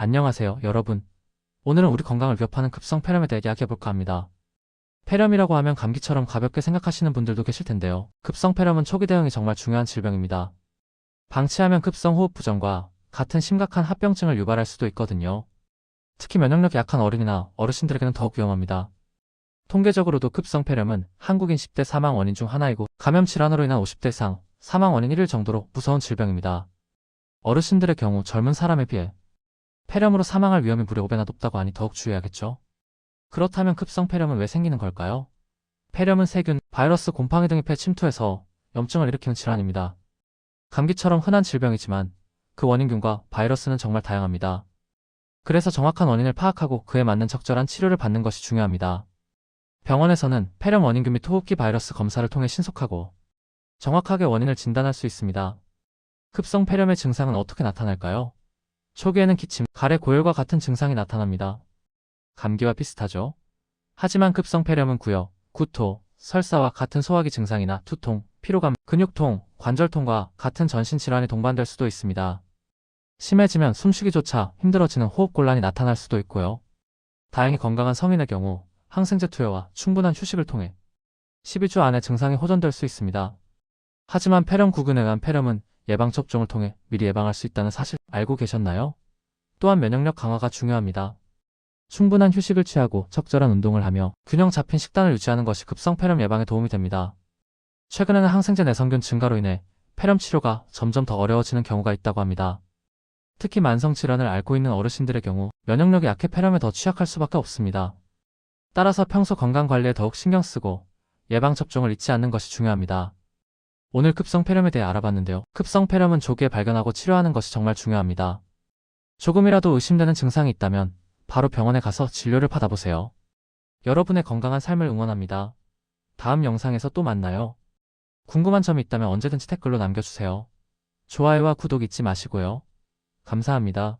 안녕하세요, 여러분. 오늘은 우리 건강을 위협하는 급성 폐렴에 대해 이야기해볼까 합니다. 폐렴이라고 하면 감기처럼 가볍게 생각하시는 분들도 계실 텐데요. 급성 폐렴은 초기 대응이 정말 중요한 질병입니다. 방치하면 급성 호흡 부전과 같은 심각한 합병증을 유발할 수도 있거든요. 특히 면역력이 약한 어린이나 어르신들에게는 더욱 위험합니다. 통계적으로도 급성 폐렴은 한국인 10대 사망 원인 중 하나이고 감염 질환으로 인한 50대 이상 사망 원인 1위 정도로 무서운 질병입니다. 어르신들의 경우 젊은 사람에 비해 폐렴으로 사망할 위험이 무려 5배나 높다고 하니 더욱 주의해야겠죠. 그렇다면 급성 폐렴은 왜 생기는 걸까요? 폐렴은 세균, 바이러스, 곰팡이 등의 폐 침투해서 염증을 일으키는 질환입니다. 감기처럼 흔한 질병이지만 그 원인균과 바이러스는 정말 다양합니다. 그래서 정확한 원인을 파악하고 그에 맞는 적절한 치료를 받는 것이 중요합니다. 병원에서는 폐렴 원인균 및 호흡기 바이러스 검사를 통해 신속하고 정확하게 원인을 진단할 수 있습니다. 급성 폐렴의 증상은 어떻게 나타날까요? 초기에는 기침, 가래 고열과 같은 증상이 나타납니다. 감기와 비슷하죠? 하지만 급성 폐렴은 구역, 구토, 설사와 같은 소화기 증상이나 두통, 피로감, 근육통, 관절통과 같은 전신 질환이 동반될 수도 있습니다. 심해지면 숨쉬기조차 힘들어지는 호흡곤란이 나타날 수도 있고요. 다행히 건강한 성인의 경우 항생제 투여와 충분한 휴식을 통해 12주 안에 증상이 호전될 수 있습니다. 하지만 폐렴 구근에 의한 폐렴은 예방접종을 통해 미리 예방할 수 있다는 사실 알고 계셨나요? 또한 면역력 강화가 중요합니다. 충분한 휴식을 취하고 적절한 운동을 하며 균형 잡힌 식단을 유지하는 것이 급성 폐렴 예방에 도움이 됩니다. 최근에는 항생제 내성균 증가로 인해 폐렴 치료가 점점 더 어려워지는 경우가 있다고 합니다. 특히 만성 질환을 앓고 있는 어르신들의 경우 면역력이 약해 폐렴에 더 취약할 수밖에 없습니다. 따라서 평소 건강 관리에 더욱 신경 쓰고 예방 접종을 잊지 않는 것이 중요합니다. 오늘 급성 폐렴에 대해 알아봤는데요. 급성 폐렴은 조기에 발견하고 치료하는 것이 정말 중요합니다. 조금이라도 의심되는 증상이 있다면 바로 병원에 가서 진료를 받아보세요. 여러분의 건강한 삶을 응원합니다. 다음 영상에서 또 만나요. 궁금한 점이 있다면 언제든지 댓글로 남겨주세요. 좋아요와 구독 잊지 마시고요. 감사합니다.